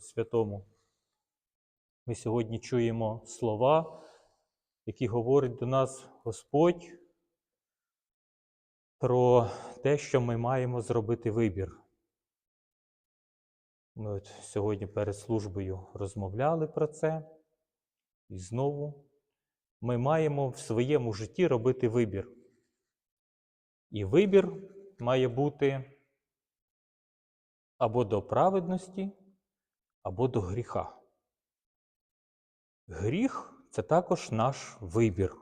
Святому. Ми сьогодні чуємо слова, які говорить до нас Господь про те, що ми маємо зробити вибір. Ми от сьогодні перед службою розмовляли про це, і знову ми маємо в своєму житті робити вибір. І вибір має бути або до праведності, або до гріха. Гріх це також наш вибір.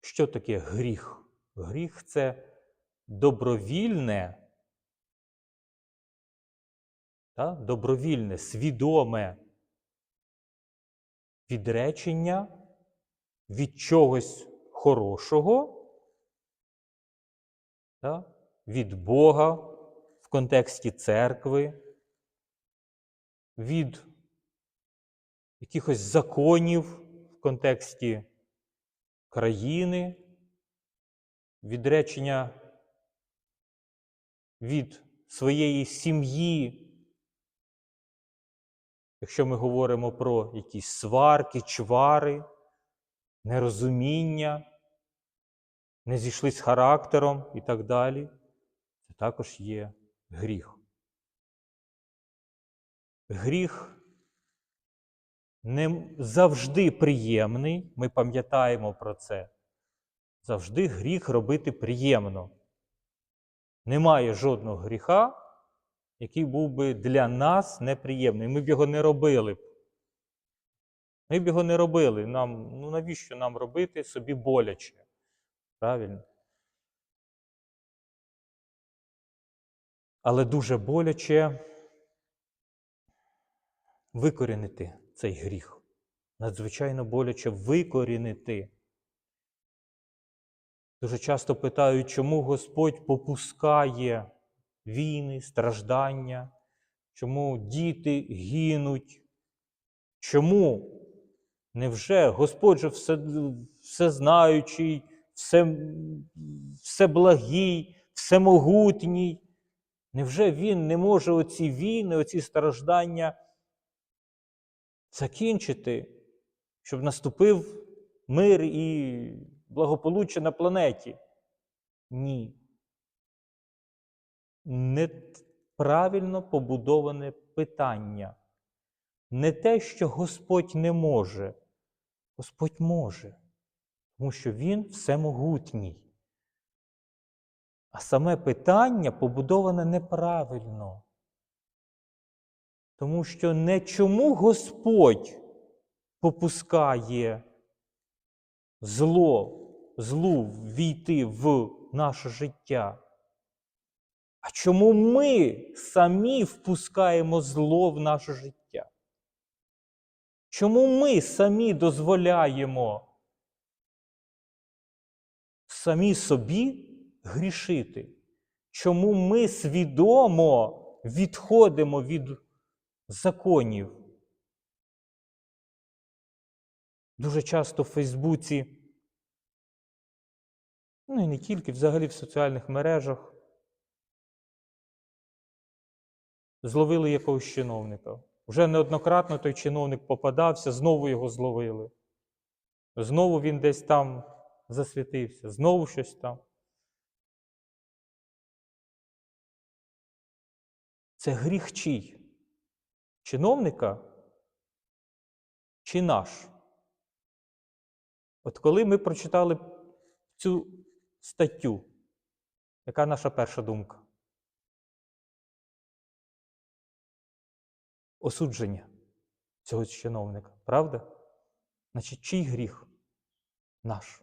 Що таке гріх? Гріх це добровільне, та, добровільне, свідоме відречення від чогось хорошого, та, від Бога в контексті церкви, від якихось законів в контексті країни, відречення від своєї сім'ї, якщо ми говоримо про якісь сварки, чвари, нерозуміння, не зійшли з характером і так далі, це також є гріх. Гріх не завжди приємний, ми пам'ятаємо про це. Завжди гріх робити приємно. Немає жодного гріха, який був би для нас неприємний. Ми б його не робили. Ми б його не робили. Нам, ну навіщо нам робити собі боляче? Правильно? Але дуже боляче викорінити цей гріх. Надзвичайно боляче викорінити. Дуже часто питають, чому Господь попускає війни, страждання, чому діти гинуть. Чому? Невже Господь же все, всезнаючий, все, всеблагий, всемогутній? Невже Він не може оці війни, оці страждання закінчити, щоб наступив мир і благополуччя на планеті? Ні. Неправильно побудоване питання. Не те, що Господь не може. Господь може, тому що Він всемогутній. А саме питання побудоване неправильно. Тому що не чому Господь попускає зло, злу війти в наше життя. А чому ми самі впускаємо зло в наше життя? Чому ми самі дозволяємо самі собі грішити? Чому ми свідомо відходимо від законів? Дуже часто в Фейсбуці, ну і не тільки, взагалі в соціальних мережах, зловили якогось чиновника. Вже неоднократно той чиновник попадався, знову його зловили. Знову він десь там засвітився, знову щось там. Це гріх чий? Чиновника чи наш? От коли ми прочитали цю статтю, яка наша перша думка? Осудження цього чиновника, правда? Значить, чий гріх? Наш.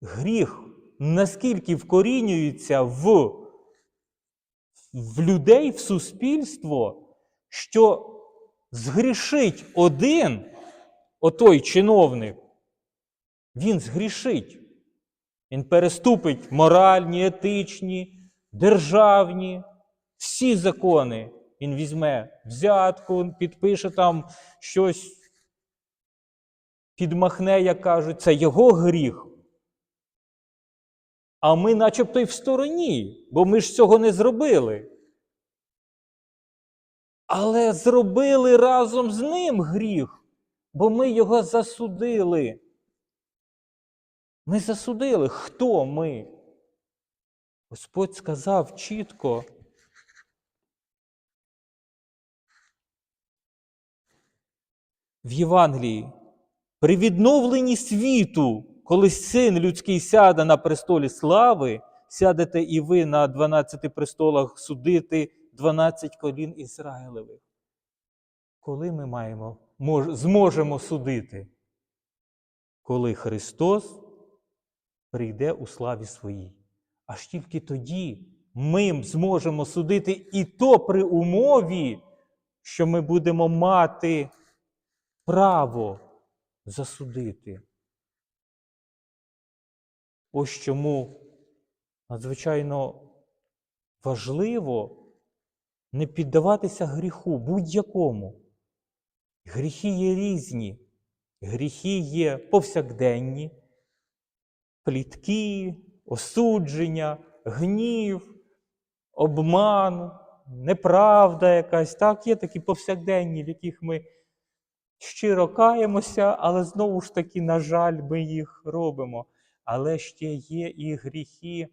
Гріх наскільки вкорінюється в, в людей, в суспільство, що згрішить один, отой чиновник, він згрішить. Він переступить моральні, етичні, державні, всі закони. Він візьме взятку, підпише там щось, підмахне, як кажуть, це його гріх. А ми начебто й в стороні, бо ми ж цього не зробили. але зробили разом з ним гріх, бо ми його засудили. Ми засудили. Хто ми? Господь сказав чітко. В Євангелії, при відновленні світу, коли син людський сяде на престолі слави, сядете і ви на 12 престолах судити 12 колін Ізраїлевих. Коли ми маємо, мож, зможемо судити? Коли Христос прийде у славі своїй. Аж тільки тоді ми зможемо судити і то при умові, що ми будемо мати право засудити. Ось чому надзвичайно важливо не піддаватися гріху будь-якому. Гріхи є різні, гріхи є повсякденні, плітки, осудження, гнів, обман, неправда якась. Так, є такі повсякденні, в яких ми щиро каємося, але знову ж таки, на жаль, ми їх робимо. Але ще є і гріхи,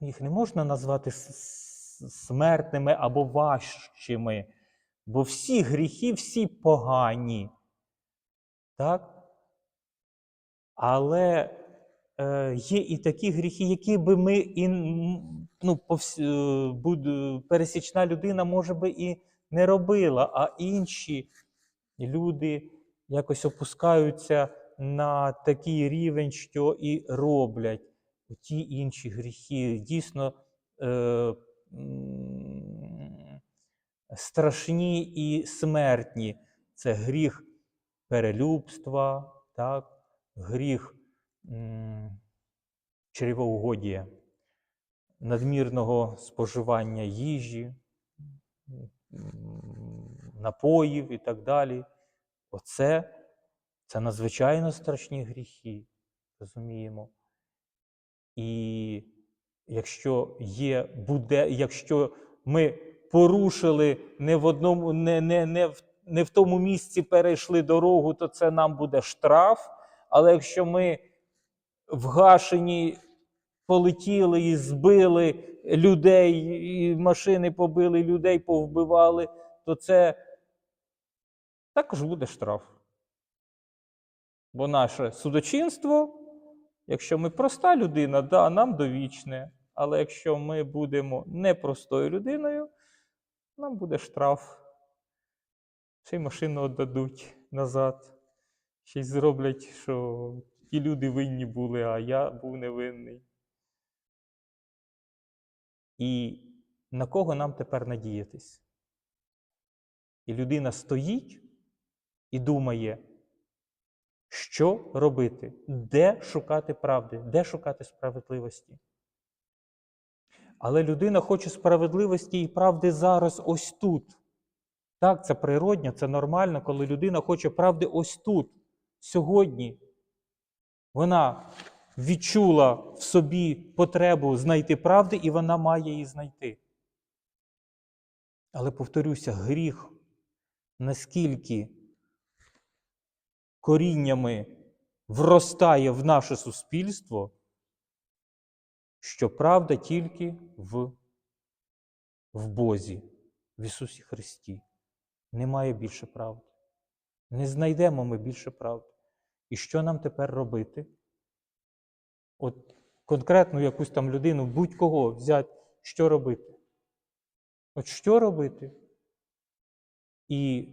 їх не можна назвати смертними або важчими, бо всі гріхи, всі погані. Так? Але е, є і такі гріхи, які би ми і ну, повс, е, буд- пересічна людина, може би, і не робила, а інші люди якось опускаються на такий рівень, що і роблять ті інші гріхи. Дійсно е, страшні і смертні. Це гріх перелюбства, так? гріх чревоугодія, надмірного споживання їжі, напоїв і так далі. Оце це надзвичайно страшні гріхи, розуміємо. І якщо є, буде, якщо ми порушили не в одному, не, не, не, в, не в тому місці перейшли дорогу, то це нам буде штраф. Але якщо ми вгашені полетіли і збили людей, і машини побили, людей повбивали, то це також буде штраф. Бо наше судочинство, якщо ми проста людина, да, нам довічне. Але якщо ми будемо непростою людиною, нам буде штраф. Ще й машину віддадуть назад. Ще й зроблять, що ті люди винні були, а я був невинний. І на кого нам тепер надіятись? І людина стоїть і думає, що робити, де шукати правди, де шукати справедливості. Але людина хоче справедливості і правди зараз ось тут. Так, це природньо, це нормально, коли людина хоче правди ось тут, сьогодні. Вона відчула в собі потребу знайти правди, і вона має її знайти. Але повторюся, гріх наскільки коріннями вростає в наше суспільство, що правда тільки в, в Бозі, в Ісусі Христі. Немає більше правди. Не знайдемо ми більше правди. І що нам тепер робити? От конкретну якусь там людину, будь-кого взяти, що робити? От що робити? І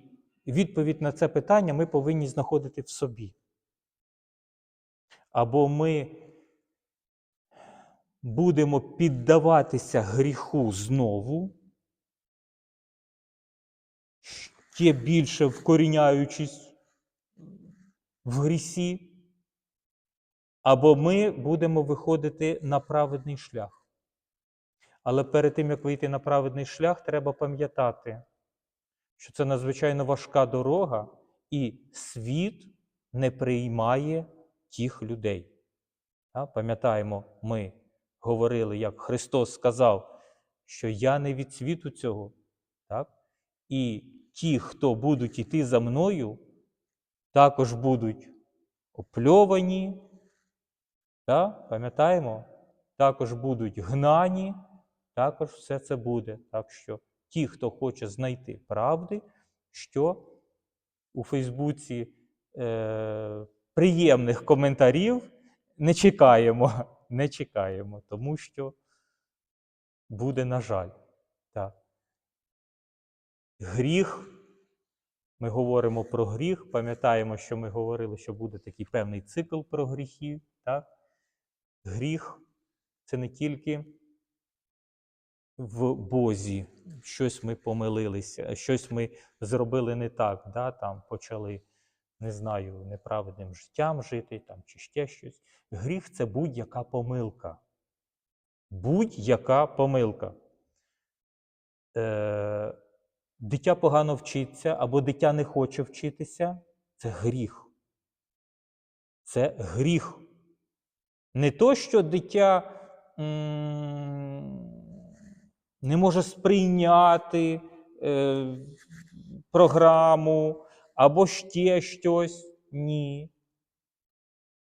відповідь на це питання ми повинні знаходити в собі. Або ми будемо піддаватися гріху знову, ще більше вкоріняючись в грісі, або ми будемо виходити на праведний шлях. Але перед тим, як вийти на праведний шлях, треба пам'ятати, що це надзвичайно важка дорога, і світ не приймає тих людей. Пам'ятаємо, ми говорили, як Христос сказав, що я не від світу цього, Так? І ті, хто будуть йти за мною, також будуть опльовані, так? пам'ятаємо, також будуть гнані, також все це буде. Так що ті, хто хоче знайти правди, що у Фейсбуці е, приємних коментарів не чекаємо, не чекаємо, тому що буде, на жаль. Так. Гріх. Ми говоримо про гріх, пам'ятаємо, що ми говорили, що буде такий певний цикл про гріхи. Так? Гріх це не тільки в Бозі, щось ми помилилися, щось ми зробили не так, да? там почали, не знаю, неправедним життям жити там, чи ще щось. Гріх це будь-яка помилка. Будь-яка помилка. Е, дитя погано вчиться або дитя не хоче вчитися це гріх. Це гріх. Не то, що дитя м, не може сприйняти е, програму або ще щось. Ні.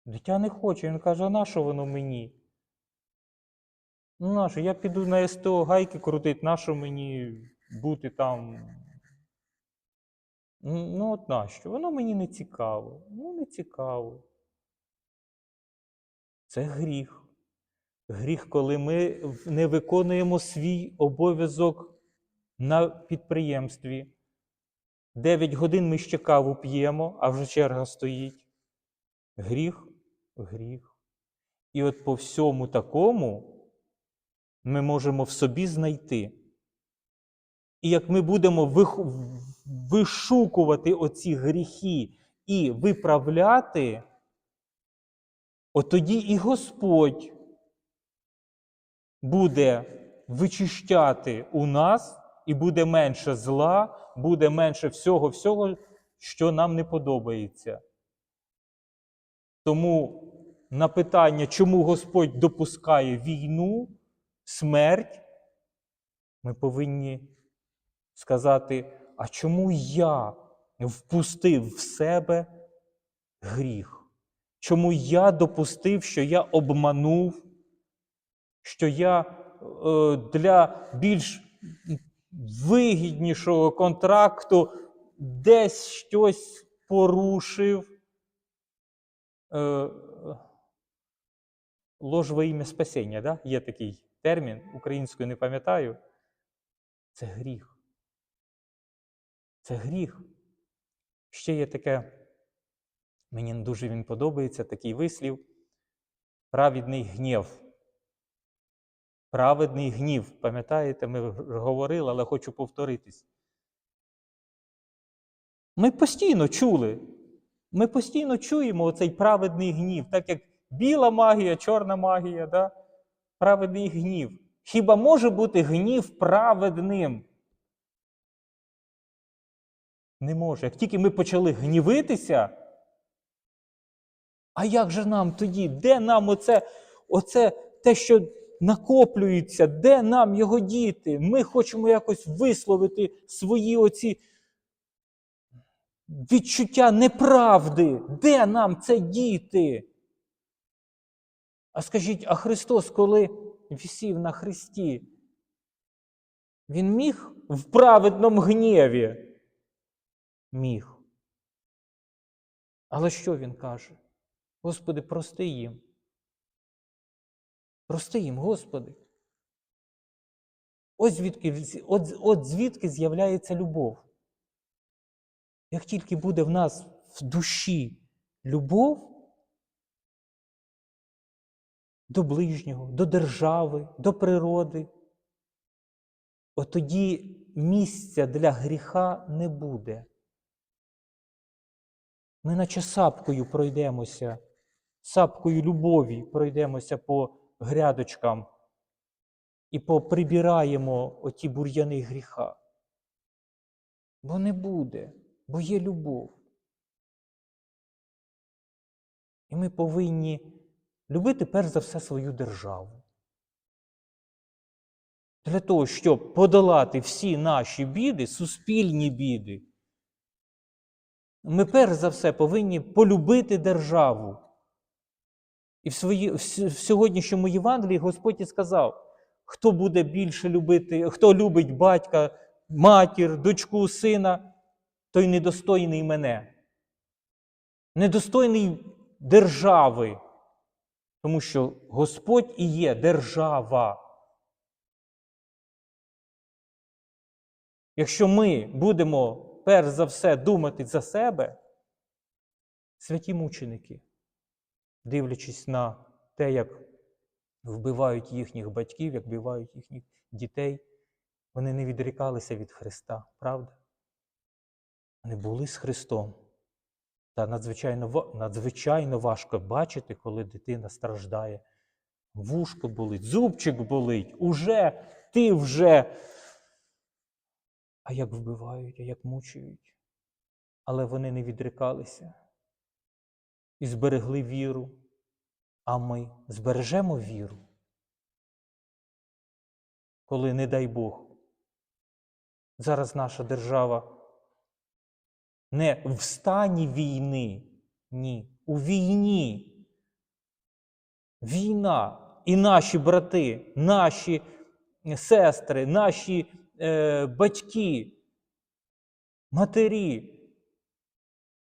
Дитя не хоче. Він каже, а на що воно мені? Ну, нащо? Я піду на СТО гайки крутить, нащо мені бути там. Ну, от нащо? Воно мені не цікаво. Ну, не цікаво. Це гріх. Гріх, коли ми не виконуємо свій обов'язок на підприємстві. 9 годин ми ще каву п'ємо, а вже черга стоїть. Гріх, гріх. І от по всьому такому ми можемо в собі знайти. І як ми будемо вишукувати оці гріхи і виправляти, от тоді і Господь буде вичищати у нас, і буде менше зла, буде менше всього-всього, що нам не подобається. Тому на питання, чому Господь допускає війну, смерть, ми повинні сказати, а чому я впустив в себе гріх? Чому я допустив, що я обманув, що я е, для більш вигіднішого контракту десь щось порушив? Е, Лож во ім'я спасіння, да? є такий термін, українською не пам'ятаю. Це гріх. Це гріх. Ще є таке, мені дуже він подобається, такий вислів. Праведний гнів. Праведний гнів. Пам'ятаєте, ми говорили, але хочу повторитись. Ми постійно чули. Ми постійно чуємо оцей праведний гнів, так як біла магія, чорна магія, да? праведний гнів. Хіба може бути гнів праведним? Не може. Як тільки ми почали гнівитися, а як же нам тоді? Де нам оце, оце те, що накоплюється, де нам його діти? Ми хочемо якось висловити свої оці відчуття неправди. Де нам це діти? А скажіть, а Христос, коли висів на Христі, Він міг в праведному гнєві? Міг. Але що він каже? Господи, прости їм. Прости їм, Господи. Ось звідки от, от звідки з'являється любов. Як тільки буде в нас в душі любов до ближнього, до держави, до природи, от тоді місця для гріха не буде. Ми наче сапкою пройдемося, сапкою любові пройдемося по грядочкам і поприбираємо оті бур'яни гріха. Бо не буде, бо є любов. І ми повинні любити перш за все свою державу. для того, щоб подолати всі наші біди, суспільні біди, ми перш за все повинні полюбити державу. І в, свої, в сьогоднішньому Євангелії Господь і сказав, хто буде більше любити, хто любить батька, матір, дочку, сина, той недостойний мене. Недостойний держави. Тому що Господь і є держава. Якщо ми будемо перш за все думати за себе, святі мученики, дивлячись на те, як вбивають їхніх батьків, як вбивають їхніх дітей, вони не відрікалися від Христа, правда? Вони були з Христом. Та надзвичайно, надзвичайно важко бачити, коли дитина страждає. Вушко болить, зубчик болить, уже ти вже. А як вбивають, а як мучують. Але вони не відрікалися і зберегли віру. А ми збережемо віру. Коли, не дай Бог, зараз наша держава не в стані війни, ні, у війні. Війна і наші брати, наші сестри, наші е, батьки, матері,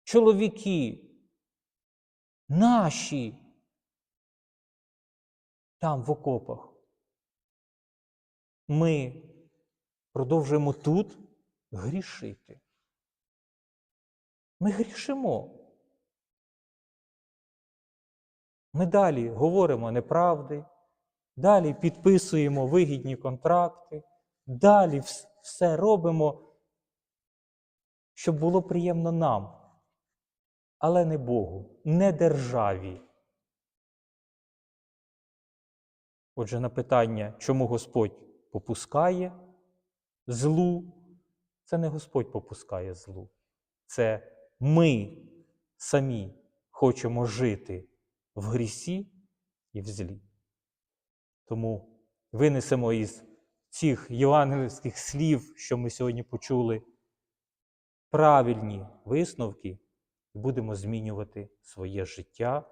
чоловіки, наші там в окопах. Ми продовжуємо тут грішити. Ми грішимо. Ми далі говоримо неправди, далі підписуємо вигідні контракти, далі все робимо, щоб було приємно нам, але не Богу, не державі. Отже, на питання, чому Господь попускає злу, це не Господь попускає злу. Це ми самі хочемо жити в грісі і в злі. Тому винесемо із цих євангельських слів, що ми сьогодні почули, правильні висновки будемо змінювати своє життя,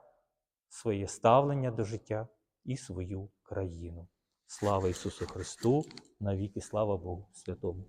своє ставлення до життя і свою країну. Слава Ісусу Христу! Навіки слава Богу Святому!